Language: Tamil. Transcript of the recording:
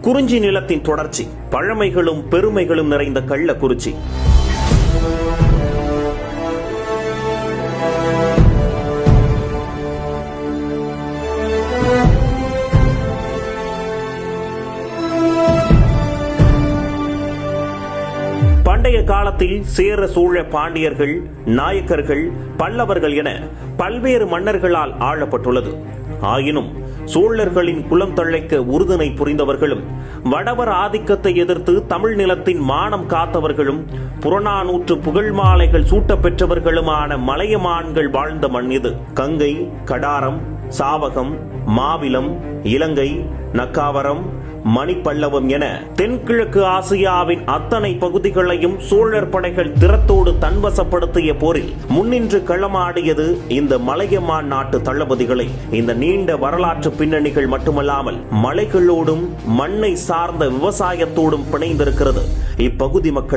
குறிஞ்சி நிலத்தின் தொடர்ச்சி பழமைகளும் பெருமைகளும் நிறைந்த கள்ளக்குறிச்சி பண்டைய காலத்தில் சேர சூழ பாண்டியர்கள் நாயக்கர்கள் பல்லவர்கள் என பல்வேறு மன்னர்களால் ஆளப்பட்டுள்ளது. ஆயினும் சோழர்களின் குலம் தழைக்க உறுதுணை புரிந்தவர்களும் வடவர் ஆதிக்கத்தை எதிர்த்து தமிழ் நிலத்தின் மானம் காத்தவர்களும் புறநானூற்று புகழ் மாலைகள் சூட்ட பெற்றவர்களுமான மலையமான்கள் வாழ்ந்த மண் இது. கங்கை கடாரம் சாவகம் மாவிலம் இலங்கை நக்காவரம் மணிப்பல்லவம் என தென்கிழக்கு ஆசியாவின் அத்தனை பகுதிகளையும் சோழர் படைகள் திறத்தோடு தன்வசப்படுத்திய போரில் முன்னின்று களமாடியது இந்த மலையமான் நாட்டு தளபதிகளை. இந்த நீண்ட வரலாற்று பின்னணிகள் மட்டுமல்லாமல் மலைகளோடும் மண்ணை சார்ந்த விவசாயத்தோடும் பிணைந்திருக்கிறது. இப்பகுதி மக்கள்